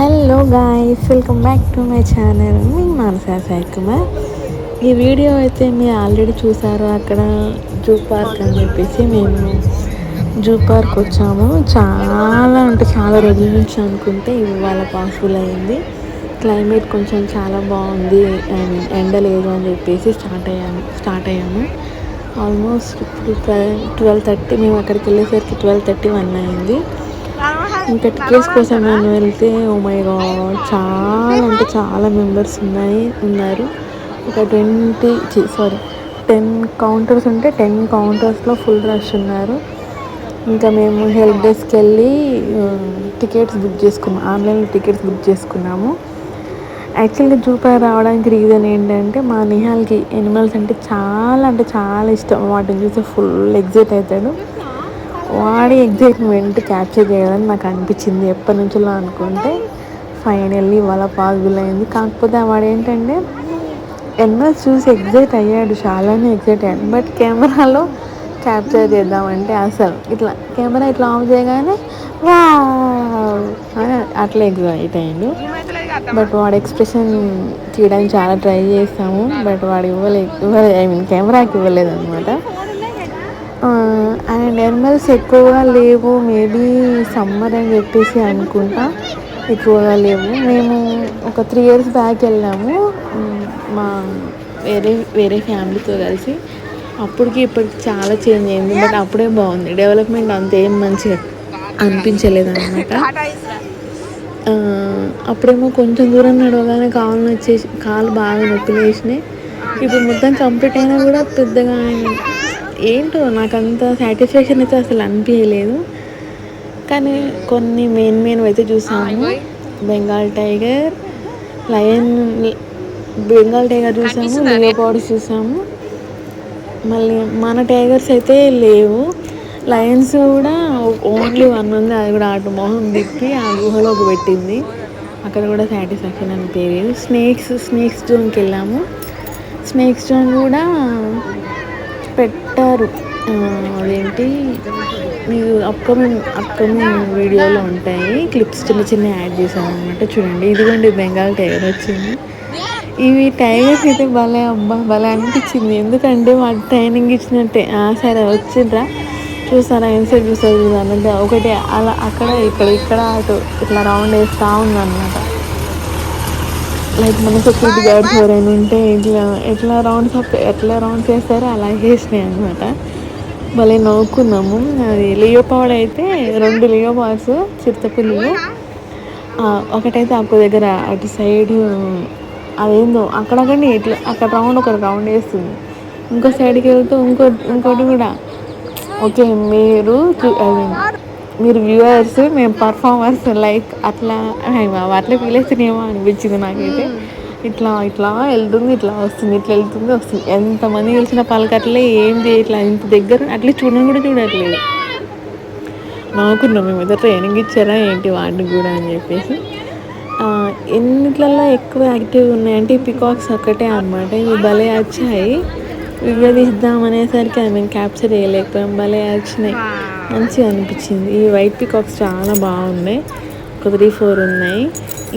Hello guys welcome back to my channel మీ మానసా సాయి కుమార్ ఈ video అయితే మీరు ఆల్రెడీ చూసారు. అక్కడ జూ పార్క్ అని చెప్పేసి మేము జూ పార్క్ వచ్చాము. చాలా అంటే చాలా రోజుల నుంచి అనుకుంటే ఇవాళ పాసిబుల్ అయింది. క్లైమేట్ కొంచెం చాలా బాగుంది. అండ్ ఎండ లేదు అని చెప్పేసి స్టార్ట్ అయ్యాము. స్టార్ట్ అయ్యాము. ఆల్మోస్ట్ ఇప్పుడు ట్వెల్వ్ థర్టీ మేము అక్కడికి వెళ్ళేసరికి ట్వెల్వ్ థర్టీ వన్ అయింది. ఇంకా టికెట్స్ కోసం నేను వెళ్తే ఓ మై గాడ్ చాలా అంటే చాలా మెంబర్స్ ఉన్నాయి ఉన్నారు. ఒక ట్వంటీ సారీ టెన్ కౌంటర్స్ ఉంటే టెన్ కౌంటర్స్లో ఫుల్ రష్ ఉన్నారు. ఇంకా మేము హెల్ప్ డెస్క్కి వెళ్ళి టికెట్స్ బుక్ చేసుకున్నాం ఆన్లైన్లో టికెట్స్ బుక్ చేసుకున్నాము. యాక్చువల్గా జూపై రావడానికి రీజన్ ఏంటంటే మా నిహాల్కి ఎనిమల్స్ అంటే చాలా అంటే చాలా ఇష్టం. వాటిని చూస్తే ఫుల్ ఎగ్జైట్ అవుతాడు. వాడి ఎగ్జైట్మెంట్ క్యాప్చర్ చేయాలని నాకు అనిపించింది. ఎప్పటి నుంచో అనుకుంటే ఫైనల్లీ వాళ్ళ పాసిబుల్ అయింది కాకపోతే వాడు ఏంటంటే ఎన్నో చూసి ఎగ్జైట్ అయ్యాడు. చాలానే ఎగ్జైట్ అయ్యాడు. బట్ కెమెరాలో క్యాప్చర్ చేద్దామంటే అసలు ఇట్లా కెమెరా ఇట్లా ఆఫ్ చేయగానే వా అట్లా ఎగ్జైట్ అయ్యాడు. బట్ వాడు ఎక్స్ప్రెషన్ తీయడానికి చాలా ట్రై చేస్తాము బట్ వాడు ఇవ్వలేదు ఇవ్వలేదు ఐ మీన్ కెమెరాకి ఇవ్వలేదు అనమాట అండ్ ఎనిమల్స్ ఎక్కువగా లేవు మేబీ సమ్మర్ అని చెప్పేసి అనుకుంటా. ఎక్కువగా లేవు. మేము ఒక త్రీ ఇయర్స్ బ్యాక్ వెళ్ళాము. మా వేరే వేరే ఫ్యామిలీతో కలిసి. అప్పటికి ఇప్పటికి చాలా చేంజ్ అయింది బట్ అప్పుడే బాగుంది. డెవలప్మెంట్ అంత ఏం మంచిగా అనిపించలేదు అనమాట అప్పుడేమో కొంచెం దూరం నడవగానే కాళ్ళు వచ్చేసి కాలు బాగా నొప్పి లేచినాయి ఇప్పుడు మొత్తం కంప్లీట్ అయినా కూడా పెద్దగా ఏంటో నాకు అంత సాటిస్ఫాక్షన్ అయితే అసలు అనిపించలేదు కానీ కొన్ని మెయిన్ మెయిన్ అయితే చూసాము. Bengal tiger lion Bengal tiger చూసాము లియోపాడ్స్ చూసాము. మళ్ళీ మన టైగర్స్ అయితే లేవు. లయన్స్ కూడా ఓన్లీ వన్ ఉంది అది కూడా అటు మొహం తిప్పి ఆ గుహలోకి పెట్టింది. అక్కడ కూడా సాటిస్ఫాక్షన్ అనిపించలేదు స్నేక్స్ స్నేక్స్ జోన్కి వెళ్ళాము. స్నేక్స్ జోన్ కూడా పెట్టారు అదేంటి? మీరు అప్కమింగ్ అప్కమింగ్ వీడియోలో ఉంటాయి. క్లిప్స్ చిన్న చిన్న యాడ్ చేశాను అనమాట చూడండి. ఇదిగోండి బెంగాల్ టైగర్ వచ్చింది. ఇవి టైగర్స్ అయితే భలే అబ్బా భలే అనిపించింది. ఎందుకంటే వాటి ట్రైనింగ్ ఇచ్చినట్టే. సరే వచ్చిండ్రా. చూసారా ఎంతసేపు చూసారు చూసాను ఒకటి అలా అక్కడ ఇక్కడ ఇక్కడ అటు ఇట్లా రౌండ్ వేస్తూ ఉందన్నమాట. లైక్ మన సెక్యూరిటీ గార్డ్స్ ఎవరైనా ఉంటే ఇట్లా ఎట్లా రౌండ్స్ ఎట్లా రౌండ్స్ వేస్తారో అలా వేసినాయి అనమాట భలే నవ్వుకున్నాము. అది లియోపాడ్ అయితే రెండు లియోపాడ్స్ చిరుతపిల్లులు ఒకటైతే అప్పు దగ్గర అటు సైడ్ అదేందో అక్కడక్కడి ఇట్లా అక్కడ రౌండ్ ఒక రౌండ్ వేస్తుంది ఇంకో సైడ్కి వెళ్తూ ఇంకో ఇంకోటి కూడా. ఓకే మీరు మీరు వ్యూవర్స్ మేము పర్ఫార్మర్స్ లైక్ అట్లా అట్లా ఫీల్ అవుతున్నాయేమో అనిపించింది నాకైతే. ఇట్లా ఇట్లా వెళ్తుంది ఇట్లా వస్తుంది ఇట్లా వెళ్తుంది వస్తుంది. ఎంతమంది గెలిచిన పలకట్లే ఏం చేయట్లా ఇంత దగ్గర అట్లా చూడడం కూడా చూడట్లేదు. నవ్వుకున్నాం మేము ఏదో ట్రైనింగ్ ఇచ్చారా ఏంటి వాడిని కూడా అని చెప్పేసి. ఎన్నిట్లలో ఎక్కువ యాక్టివ్ ఉన్నాయంటే పికాక్స్ ఒక్కటే అనమాట ఇవి భలే వచ్చాయి. వీడియో తీద్దాం అనేసరికి ఐ మీన్ క్యాప్చర్ చేయలేకపోయాం. భలే వచ్చినాయి. మంచిగా అనిపించింది. ఈ వైట్ పికాక్స్ చాలా బాగున్నాయి. ఒక త్రీ ఫోర్ ఉన్నాయి.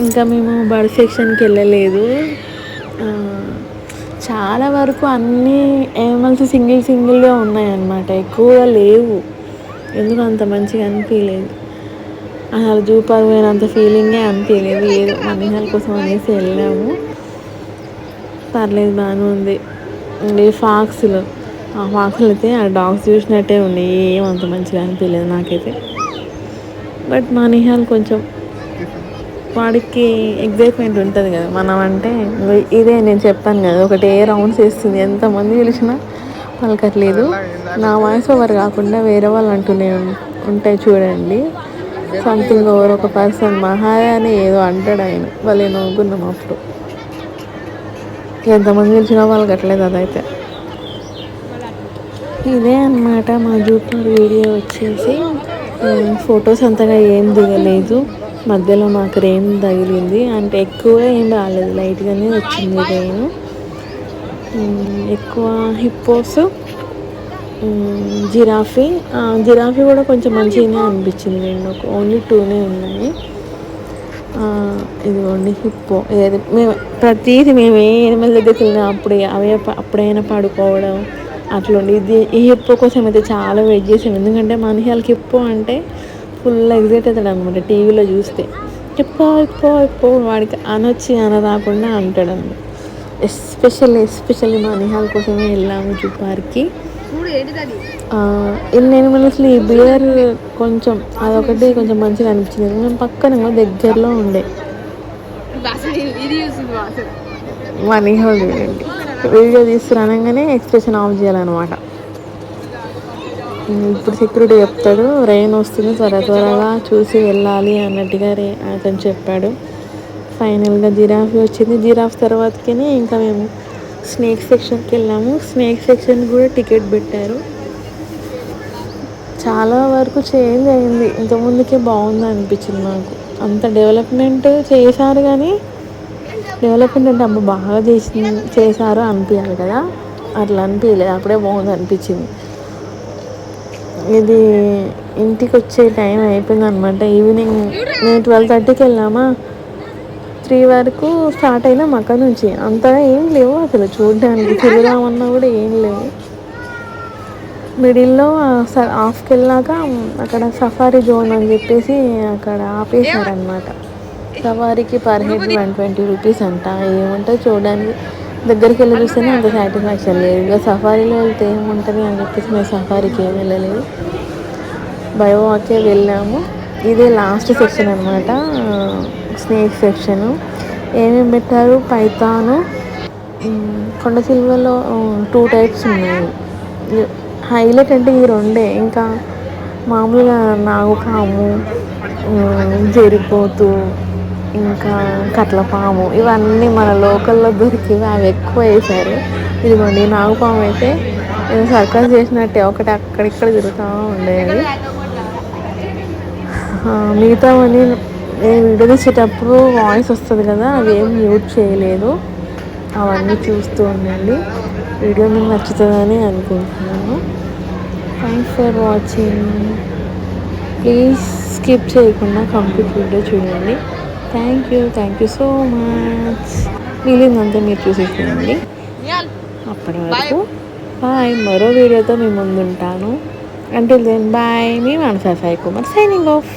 ఇంకా మేము బర్డ్ సెక్షన్కి వెళ్ళలేదు. చాలా వరకు అన్నీ యానిమల్స్ సింగిల్ సింగిల్గా ఉన్నాయన్నమాట. ఎక్కువగా లేవు. ఎందుకు అంత మంచిగా అనిపించలేదు? అసలు జూ పోయినంత ఫీలింగే అనిపించలేదు. ఏదో మనిషాల కోసం అనేసి వెళ్ళాము. పర్లేదు బాగానే ఉంది. ఫాక్స్లో. ఆ అయితే ఆ డాగ్స్ చూసినట్టే ఉన్నాయి ఏమంత మంచిగా అనిపించలేదు నాకైతే. బట్ మా నిహాల్ కొంచెం వాడికి ఎగ్జైట్మెంట్ ఉంటుంది కదా. మనం అంటే ఇదే నేను చెప్పాను కదా. ఒకటి ఏ రౌండ్స్ వేస్తుంది. ఎంతమంది పిలిచినా పలకట్లేదు. నా వాయిస్ ఓవర్ కాకుండా వేరే వాళ్ళు అంటూనే ఉంటాయి చూడండి. సంథింగ్ ఓవర్ ఒక పర్సన్ మహారాని ఏదో అంటాడు ఆయన. వాళ్ళు నవ్వుకున్నాం అప్పుడు. ఎంతమంది పిలిచినా కట్టలేదు అదైతే. ఇదే అనమాట మా జూపర్ వీడియో వచ్చేసి ఫొటోస్ అంతగా ఏం దిగలేదు. మధ్యలో మాకు రెయిన్ తగిలింది. అంటే ఎక్కువ ఏం రాలేదు. లైట్గానే వచ్చింది రెయిన్ ఎక్కువ హిప్పోస్ జిరాఫీ. జిరాఫీ కూడా కొంచెం మంచిగానే అనిపించింది రెండు. ఓన్లీ టూనే ఉన్నాయి. ఇదిగోండి హిప్పో ఏది మేము ప్రతిదీ మేము ఏ ఎనిమిది దగ్గరికి వెళ్ళినా అప్పుడే అవే అప్పుడైనా పడుకోవడం అట్లుండి. ఇది ఈ హిప్పో కోసం అయితే చాలా వెయిట్ చేసాం ఎందుకంటే మనిషాలకి హిప్పో అంటే ఫుల్ ఎగ్జైట్ అవుతాడు అనమాట టీవీలో చూస్తే. హిప్పో హిప్పో హిప్పో వాడికి అనొచ్చి అన రాకుండా అంటాడు ఎస్పెషల్లీ ఎస్పెషల్లీ మా నిహాల్ కోసమే వెళ్ళాము జూ పార్క్కి నేను అసలు ఈ బియర్ కొంచెం అదొకటి కొంచెం మంచిగా అనిపించింది. మేము పక్కన దగ్గరలో ఉండే. మా నిహాల్ చూడండి. వీడియో తీసుకురానంగానే ఎక్స్ప్రెషన్ ఆఫ్ చేయాలన్నమాట. ఇప్పుడు సెక్యూరిటీ చెప్తాడు రెయిన్ వస్తుంది త్వర త్వరగా చూసి వెళ్ళాలి అన్నట్టుగా రే అతను చెప్పాడు. ఫైనల్గా జిరాఫ్ వచ్చింది. జిరాఫ్ తర్వాతకి ఇంకా మేము స్నేక్ సెక్షన్కి వెళ్ళాము. స్నేక్ సెక్షన్ కూడా టికెట్ పెట్టారు. చాలా వరకు చేంజ్ అయింది. ఇంతకుముందుకే బాగుంది అనిపించింది నాకు అంత డెవలప్మెంట్ చేశారు కానీ డెవలప్మెంట్ అంటే అమ్మ బాగా చేసి చేశారు అనిపించాలి కదా. అట్లా అనిపించలేదు అప్పుడే బాగుంది అనిపించింది. ఇది ఇంటికి వచ్చే టైం అయిపోయింది అనమాట ఈవినింగ్ నేను ట్వెల్వ్ థర్టీకి వెళ్ళామా? త్రీ వరకు స్టార్ట్ అయినా అక్కడ నుంచి. అంతగా ఏం లేవు అసలు చూడడానికి. తిరుగుదామన్నా కూడా ఏం లేవు. మిడిల్లో హాఫ్కి వెళ్ళాక అక్కడ సఫారీ జోన్ అని చెప్పేసి అక్కడ ఆపేశారనమాట సవారీకి per head one twenty rupees అంట. ఏముంటుంది చూడడానికి. దగ్గరికి వెళ్ళి చూస్తేనే అంత సాటిస్ఫాక్షన్ లేదు. ఇక సఫారీలో వెళ్తే ఏముంటుంది అని చెప్పేసి మేము సఫారీకి ఏం వెళ్ళలేదు. బయోవాకే వెళ్ళాము. ఇదే లాస్ట్ సెక్షన్ అనమాట స్నేక్ సెక్షను. ఏమేమి పెట్టారు? పైతాను. కొండ సిల్వలో టూ టైప్స్ ఉన్నాయి. హైలైట్ అంటే ఈ రెండే. ఇంకా మామూలుగా నాగుపాము జరిపోతూ ఇంకా కట్లపాము ఇవన్నీ మన లోకల్లో దొరికివి అవి ఎక్కువ వేశారు ఇదిగోండి నాగుపాము అయితే సర్కస్ చేసినట్టే ఒకటి అక్కడిక్కడ తిరుగుతూ ఉండేది. మిగతావన్నీ నేను వీడియో తీసేటప్పుడు వాయిస్ వస్తుంది కదా అవి ఏం చేయలేదు. అవన్నీ చూస్తూ ఉండండి. వీడియో మీకు నచ్చుతుందని అనుకుంటున్నాను. Thanks for watching. Please skip చేయకుండా కంప్లీట్ వీడియో చూడండి. Thank you thank you so much మిగిలిందంతా మీరు చూసేసేయండి. అప్పటి వరకు బాయ్ మరో వీడియోతో మీ ముందుంటాను. అంటే దెన్ బాయ్ మీ మనసా సాయి కుమార్ సైనింగ్ ఆఫ్